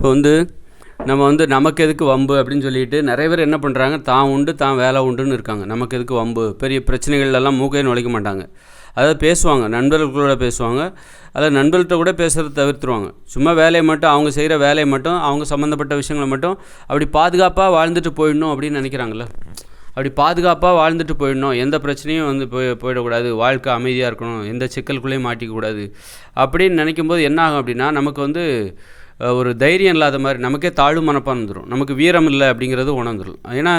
இப்போ வந்து நம்ம வந்து நமக்கு எதுக்கு வம்பு அப்படின்னு சொல்லிட்டு நிறைய பேர் என்ன பண்ணுறாங்க தான் உண்டு தான் வேலை உண்டுன்னு இருக்காங்க. நமக்கு எதுக்கு வம்பு? பெரிய பிரச்சனைகள்லாம் மூக்கே நுழைக்க மாட்டாங்க. அதாவது பேசுவாங்க நண்பர்களோட பேசுவாங்க. அதாவது நண்பர்கள்ட்ட கூட பேசுகிறத தவிர்த்துருவாங்க. சும்மா வேலையை மட்டும் அவங்க செய்கிற வேலையை மட்டும் அவங்க சம்மந்தப்பட்ட விஷயங்களை மட்டும் அப்படி பாதுகாப்பாக வாழ்ந்துட்டு போயிடணும் அப்படின்னு நினைக்கிறாங்களே அப்படி பாதுகாப்பாக வாழ்ந்துட்டு போயிடணும். எந்த பிரச்சனையும் வந்து போய் போயிடக்கூடாது. வாழ்க்கை அமைதியாக இருக்கணும். எந்த சிக்கலுக்குள்ளேயும் மாட்டிக்கக்கூடாது. அப்படின்னு நினைக்கும் போது என்ன ஆகும் அப்படின்னா நமக்கு வந்து ஒரு தைரியம் இல்லாத மாதிரி நமக்கே தாழ்வு மனப்பான் வந்துடும் நமக்கு வீரம் இல்லை அப்படிங்கிறது உணர்ந்துடும் ஏன்னா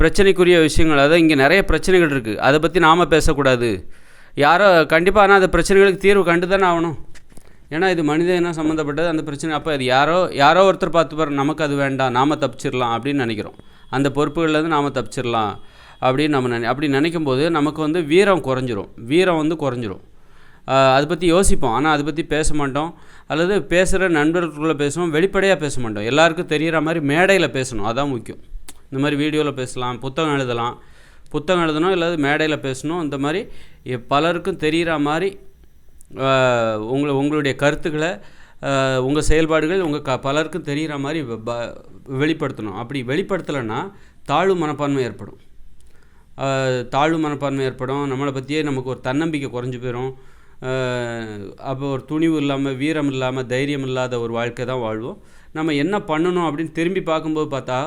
பிரச்சனைக்குரிய விஷயங்கள் அதாவது இங்கே நிறைய பிரச்சனைகள் இருக்குது அதை பற்றி நாம் பேசக்கூடாது. யாரோ கண்டிப்பாக ஆனால் அந்த பிரச்சனைகளுக்கு தீர்வு கண்டு தானே ஆகணும். ஏன்னா இது மனித இனம் சம்மந்தப்பட்டது அந்த பிரச்சனை அப்போ அது யாரோ யாரோ ஒருத்தர் பார்த்து பாரு நமக்கு அது வேண்டாம் நாம் தப்பிச்சிடலாம் அப்படின்னு நினைக்கிறோம். அந்த பொறுப்புகள்லேருந்து நாம் தப்பிச்சிடலாம் அப்படின்னு நம்ம நினை அப்படி நினைக்கும் போது நமக்கு வந்து வீரம் குறைஞ்சிரும். வீரம் வந்து குறைஞ்சிரும். அதை பற்றி யோசிப்போம். ஆனால் அதை பற்றி பேச மாட்டோம். அல்லது பேசுகிற நண்பர்களுக்குள்ளே பேசுவோம் வெளிப்படையாக பேச மாட்டோம். எல்லாருக்கும் தெரிகிற மாதிரி மேடையில் பேசணும். அதான் முக்கியம். இந்த மாதிரி வீடியோவில் பேசலாம் புத்தகம் எழுதலாம். புத்தகம் எழுதணும் இல்லாத மேடையில் பேசணும். இந்த மாதிரி பலருக்கும் தெரிகிற மாதிரி உங்களை உங்களுடைய கருத்துக்களை உங்கள் செயல்பாடுகள் உங்கள் க பலருக்கும் தெரிகிற மாதிரி ப- வெளிப்படுத்தணும். அப்படி வெளிப்படுத்தலைன்னா தாழ்வு மனப்பான்மை ஏற்படும். தாழ்வு மனப்பான்மை ஏற்படும். நம்மளை பற்றியே நமக்கு ஒரு தன்னம்பிக்கை குறைஞ்சி போயிடும் அப்போ ஒரு துணிவு இல்லாமல் வீரம் இல்லாமல் தைரியம் இல்லாத ஒரு வாழ்க்கை தான் வாழ்வோம். நம்ம என்ன பண்ணணும் அப்படின்னு திரும்பி பார்க்கும்போது பார்த்தா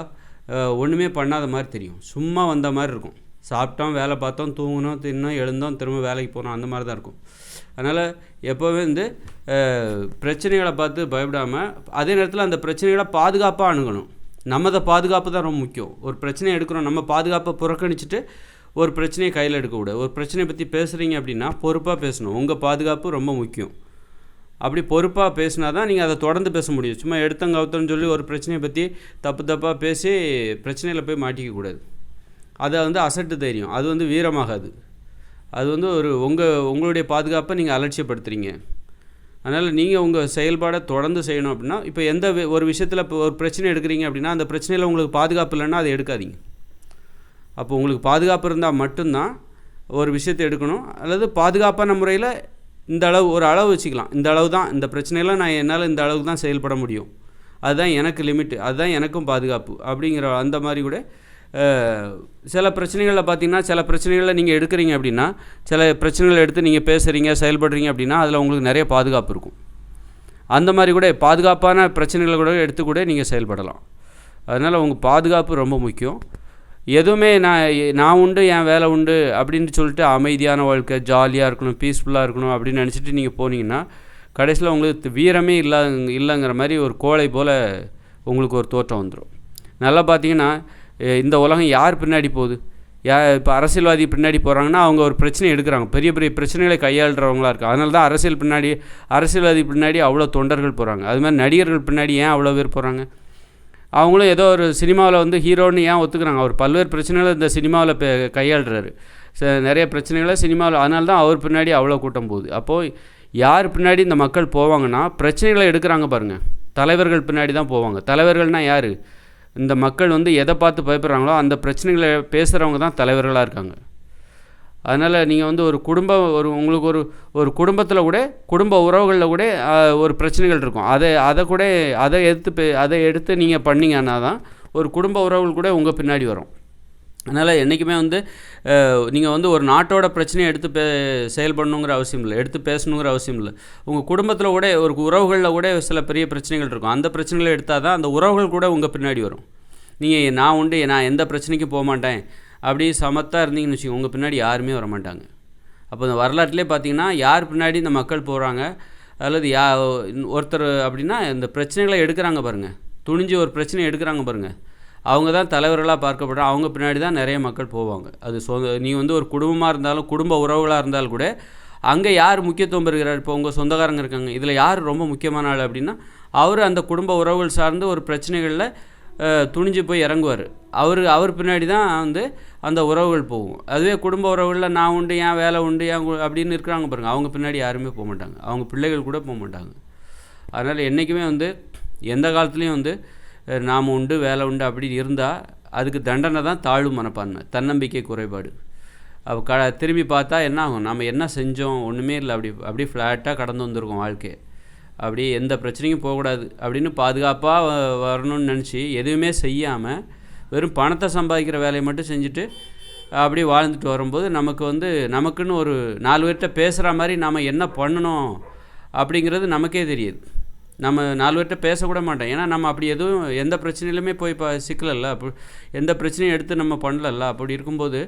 ஒன்றுமே பண்ணாத மாதிரி தெரியும். சும்மா வந்த மாதிரி இருக்கும். சாப்பிட்டோம் வேலை பார்த்தோம் தூங்கினோம் தின்னோம் எழுந்தோம் திரும்ப வேலைக்கு போனோம் அந்த மாதிரி தான் இருக்கும். அதனால் எப்போவுமே வந்து பிரச்சனைகளை பார்த்து பயப்படாமல் அதே நேரத்தில் அந்த பிரச்சனைகளை பாதுகாப்பாக அணுகணும். நம்மதை பாதுகாப்பு தான் ரொம்ப முக்கியம். ஒரு பிரச்சனையை எடுக்கிறோம் நம்ம பாதுகாப்பை புறக்கணிச்சிட்டு ஒரு பிரச்சனையை கையில் எடுக்கக்கூடாது. ஒரு பிரச்சனையை பற்றி பேசுகிறீங்க அப்படின்னா பொறுப்பாக பேசணும். உங்கள் பாதுகாப்பு ரொம்ப முக்கியம். அப்படி பொறுப்பாக பேசினா தான் நீங்கள் அதை தொடர்ந்து பேச முடியும். சும்மா எடுத்தங்க அவுத்தன்னு சொல்லி ஒரு பிரச்சனையை பற்றி தப்பு தப்பாக பேசி பிரச்சனையில் போய் மாட்டிக்கக்கூடாது. அதை வந்து அசட்டு தைரியம். அது வந்து வீரமாகாது. அது வந்து ஒரு உங்கள் உங்களுடைய பாதுகாப்பை நீங்கள் அலட்சியப்படுத்துறீங்க. அதனால் நீங்கள் உங்கள் செயல்பாடை தொடர்ந்து செய்யணும் அப்படின்னா இப்போ எந்த வி- ஒரு விஷயத்தில் இப்போ ஒரு பிரச்சனை எடுக்கிறீங்க அப்படின்னா அந்த பிரச்சனையில் உங்களுக்கு பாதுகாப்பு இல்லைன்னா அதை எடுக்காதீங்க. அப்போ உங்களுக்கு பாதுகாப்பு இருந்தால் மட்டும்தான் ஒரு விஷயத்தை எடுக்கணும். அல்லது பாதுகாப்பான முறையில் இந்த அளவு ஒரு அளவு வச்சுக்கலாம். இந்த அளவு தான் இந்த பிரச்சனையெல்லாம் நான் என்னால் இந்த அளவுக்கு தான் செயல்பட முடியும். அதுதான் எனக்கு லிமிட்டு அதுதான் எனக்கும் பாதுகாப்பு அப்படிங்கிற அந்த மாதிரி கூட சில பிரச்சனைகளில் பார்த்தீங்கன்னா சில பிரச்சனைகளை நீங்கள் எடுக்கிறீங்க அப்படின்னா சில பிரச்சனைகளை எடுத்து நீங்கள் பேசுகிறீங்க செயல்படுறீங்க அப்படின்னா அதில் உங்களுக்கு நிறைய பாதுகாப்பு இருக்கும். அந்த மாதிரி கூட பாதுகாப்பான பிரச்சனைகளை கூட எடுத்து கூட நீங்கள் செயல்படலாம். அதனால் உங்கள் பாதுகாப்பு ரொம்ப முக்கியம். எதுவுமே நான் நான் உண்டு என் வேலை உண்டு அப்படின்னு சொல்லிட்டு அமைதியான வாழ்க்கை ஜாலியாக இருக்கணும் பீஸ்ஃபுல்லாக இருக்கணும் அப்படின்னு நினச்சிட்டு நீங்கள் போனீங்கன்னா கடைசியில் உங்களுக்கு வீரமே இல்லா இல்லைங்கிற மாதிரி ஒரு கோழை போல் உங்களுக்கு ஒரு தோற்றம் வந்துடும் நல்லா பார்த்தீங்கன்னா இந்த உலகம் யார் பின்னாடி போகுது? யா இப்போ அரசியல்வாதி பின்னாடி போகிறாங்கன்னா அவங்க ஒரு பிரச்சனை எடுக்கிறாங்க. பெரிய பெரிய பிரச்சனைகளை கையாளுறவங்களா இருக்குது அதனால தான் அரசியல் பின்னாடி அரசியல்வாதி பின்னாடி அவ்வளோ தொண்டர்கள் போகிறாங்க அது மாதிரி நடிகர்கள் பின்னாடி ஏன் அவ்வளோ பேர் போகிறாங்க அவங்களும் ஏதோ ஒரு சினிமாவில் வந்து ஹீரோன்னு ஏன் ஒத்துக்கிறாங்க? அவர் பல்வேறு பிரச்சனைகளை இந்த சினிமாவில் பே கையாளுறாரு. ச- நிறைய பிரச்சனைகளை சினிமாவில் அதனால தான் அவர் பின்னாடி அவ்வளோ கூட்டம் போகுது. அப்போது யார் பின்னாடி இந்த மக்கள் போவாங்கன்னா பிரச்சனைகளை எடுக்கிறாங்க பாருங்கள் தலைவர்கள் பின்னாடி தான் போவாங்க. தலைவர்கள்னால் யார்? இந்த மக்கள் வந்து எதை பார்த்து பயப்படுறாங்களோ அந்த பிரச்சனைகளை பேசுகிறவங்க தான் தலைவர்களாக இருக்காங்க. அதனால் நீங்கள் வந்து ஒரு குடும்பம் ஒரு உங்களுக்கு ஒரு ஒரு குடும்பத்தில் கூட குடும்ப உறவுகளில் கூட ஒரு பிரச்சனைகள் இருக்கும். அதை அதை கூட அதை எடுத்து பே- அதை எடுத்து நீங்கள் பண்ணீங்கன்னா தான் ஒரு குடும்ப உறவுகள் கூட உங்கள் பின்னாடி வரும். அதனால் என்றைக்குமே வந்து நீங்கள் வந்து ஒரு நாட்டோட பிரச்சனையை எடுத்து பே செயல்படணுங்கிற அவசியம் இல்லை. எடுத்து பேசணுங்கிற அவசியம் இல்லை. உங்கள் குடும்பத்தில் கூட ஒரு உறவுகளில் கூட சில பெரிய பிரச்சனைகள் இருக்கும். அந்த பிரச்சனைகளை எடுத்தால் தான் அந்த உறவுகள் கூட உங்கள் பின்னாடி வரும். நீங்கள் நான் உண்டு நான் எந்த பிரச்சனைக்கும் போக மாட்டேன் அப்படியே சமத்தாக இருந்தீங்கன்னு வச்சுக்கோங்க. உங்கள் பின்னாடி யாருமே வர மாட்டாங்க அப்போ இந்த வரலாற்றிலே பார்த்தீங்கன்னா யார் பின்னாடி இந்த மக்கள் போகிறாங்க அல்லது யா ஒருத்தர் அப்படின்னா இந்த பிரச்சனைகளை எடுக்கிறாங்க பாருங்கள் துணிஞ்சு ஒரு பிரச்சனை எடுக்கிறாங்க பாருங்கள் அவங்க தான் தலைவர்களாக பார்க்கப்படுறாங்க அவங்க பின்னாடி தான் நிறைய மக்கள் போவாங்க. அது சொந்த நீ வந்து ஒரு குடும்பமாக இருந்தாலும் குடும்ப உறவுகளாக இருந்தாலும் கூட அங்கே யார் முக்கியத்துவம் பெறுகிறார்? இப்போ உங்கள் சொந்தக்காரங்க இருக்காங்க. இதில் யார் ரொம்ப முக்கியமான ஆள் அப்படின்னா அவர் அந்த குடும்ப உறவுகள் சார்ந்து ஒரு பிரச்சனைகளில் துணிஞ்சு போய் இறங்குவார். அவர் அவர் பின்னாடி தான் வந்து அந்த உறவுகள் போகும். அதுவே குடும்ப உறவுகளில் நான் உண்டு என் வேலை உண்டு என் அப்படின்னு இருக்கிறாங்க பாருங்கள் அவங்க பின்னாடி யாருமே போக மாட்டாங்க. அவங்க பிள்ளைகள் கூட போக மாட்டாங்க. அதனால் என்றைக்குமே வந்து எந்த காலத்துலேயும் வந்து நாம் உண்டு வேலை உண்டு அப்படி இருந்தால் அதுக்கு தண்டனை தான் தாழ்வு மனப்பான்மை தன்னம்பிக்கை குறைபாடு. அப்போ க திரும்பி பார்த்தா என்ன ஆகும்? நம்ம என்ன செஞ்சோம்? ஒன்றுமே இல்லை. அப்படி அப்படியே ஃப்ளாட்டாக கடந்து வந்திருக்கோம் வாழ்க்கை அப்படியே எந்த பிரச்சனையும் போகக்கூடாது அப்படின்னு பாதுகாப்பாக வரணும்னு நினச்சி எதுவுமே செய்யாமல் வெறும் பணத்தை சம்பாதிக்கிற வேலையை மட்டும் செஞ்சுட்டு அப்படியே வாழ்ந்துட்டு வரும்போது நமக்கு வந்து நமக்குன்னு ஒரு நாலு பேர்கிட்ட பேசுகிற மாதிரி நாம் என்ன பண்ணணும் அப்படிங்கிறது நமக்கே தெரியுது. நம்ம நாலு பேர்கிட்ட பேசக்கூட மாட்டோம். ஏன்னா நம்ம அப்படி எதுவும் எந்த பிரச்சனையிலுமே போய் இப்போ சிக்கலல்ல. அப்போ எந்த பிரச்சனையும் எடுத்து நம்ம பண்ணலல்ல. அப்படி இருக்கும்போது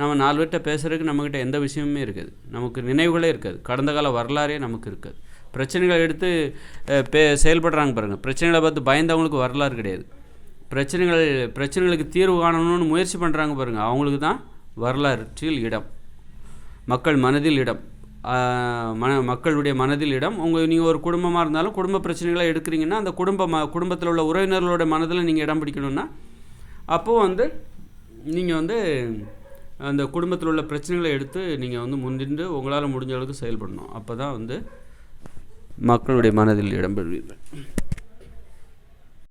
நம்ம நாலு பேர்கிட்ட பேசுகிறதுக்கு நம்மக்கிட்ட எந்த விஷயமுமே இருக்காது. நமக்கு நினைவுகளே இருக்காது. கடந்த கால வரலாறே நமக்கு இருக்காது. பிரச்சனைகளை எடுத்து பே செயல்படுறாங்க பாருங்கள் பிரச்சனைகளை பார்த்து பயந்தவங்களுக்கு வரலாறு கிடையாது. பிரச்சனைகள் பிரச்சனைகளுக்கு தீர்வு காணணும்னு முயற்சி பண்ணுறாங்க பாருங்கள் அவங்களுக்கு தான் வரலாற்றில் இடம். மக்கள் மனதில் இடம். மன மக்களுடைய மனதில் இடம். உங்கள் நீங்கள் ஒரு குடும்பமாக இருந்தாலும் குடும்ப பிரச்சனைகளை எடுக்கிறீங்கன்னா அந்த குடும்ப ம குடும்பத்தில் உள்ள உறவினர்களோட மனதில் நீங்கள் இடம் பிடிக்கணும்னா அப்போது வந்து நீங்கள் வந்து அந்த குடும்பத்தில் உள்ள பிரச்சனைகளை எடுத்து நீங்கள் வந்து முன்னின்று உங்களால் முடிஞ்ச அளவுக்கு செயல்படணும். அப்போ தான் வந்து மக்களுடைய மனதில் இடம்பெறுவீர்கள்.